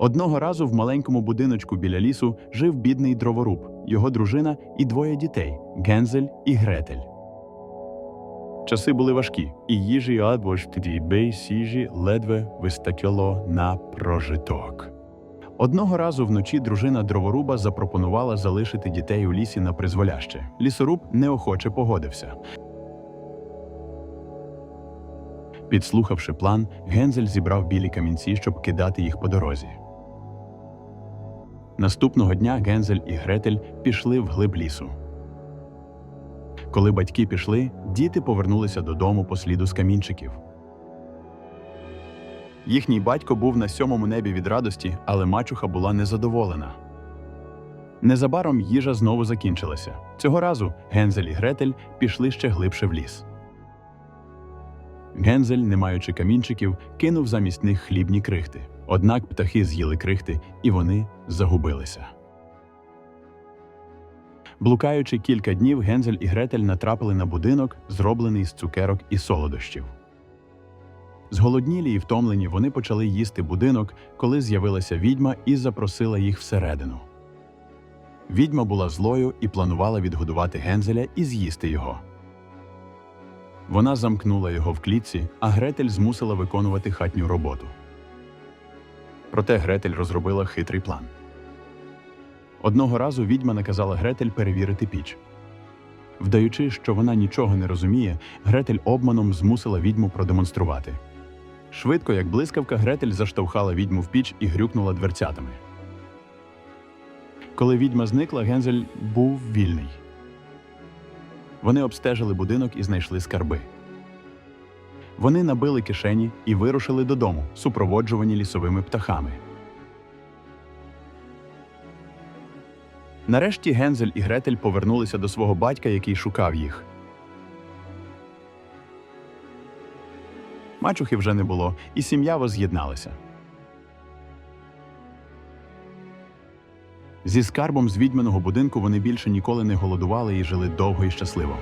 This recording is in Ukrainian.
Одного разу в маленькому будиночку біля лісу жив бідний дроворуб, його дружина і двоє дітей Гензель і Гретель. Часи були важкі, і їжі або ж сіжі ледве вистачило на прожиток. Одного разу вночі дружина дроворуба запропонувала залишити дітей у лісі на призволяще. Лісоруб неохоче погодився. Підслухавши план, Гензель зібрав білі камінці, щоб кидати їх по дорозі. Наступного дня Гензель і Гретель пішли в глиб лісу. Коли батьки пішли, діти повернулися додому по сліду з камінчиків. Їхній батько був на сьомому небі від радості, але мачуха була незадоволена. Незабаром їжа знову закінчилася. Цього разу Гензель і Гретель пішли ще глибше в ліс. Гензель, не маючи камінчиків, кинув замість них хлібні крихти. Однак птахи з'їли крихти, і вони загубилися. Блукаючи кілька днів, Гензель і Гретель натрапили на будинок, зроблений з цукерок і солодощів. Зголоднілі і втомлені вони почали їсти будинок, коли з'явилася відьма і запросила їх всередину. Відьма була злою і планувала відгодувати Гензеля і з'їсти його. Вона замкнула його в клітці, а Гретель змусила виконувати хатню роботу. Проте Гретель розробила хитрий план. Одного разу відьма наказала Гретель перевірити піч. Вдаючи, що вона нічого не розуміє, Гретель обманом змусила відьму продемонструвати. Швидко, як блискавка, Гретель заштовхала відьму в піч і грюкнула дверцятами. Коли відьма зникла, Гензель був вільний. Вони обстежили будинок і знайшли скарби. Вони набили кишені і вирушили додому, супроводжувані лісовими птахами. Нарешті Гензель і Гретель повернулися до свого батька, який шукав їх. Мачухи вже не було, і сім'я воз'єдналася. Зі скарбом з відьманого будинку вони більше ніколи не голодували і жили довго і щасливо.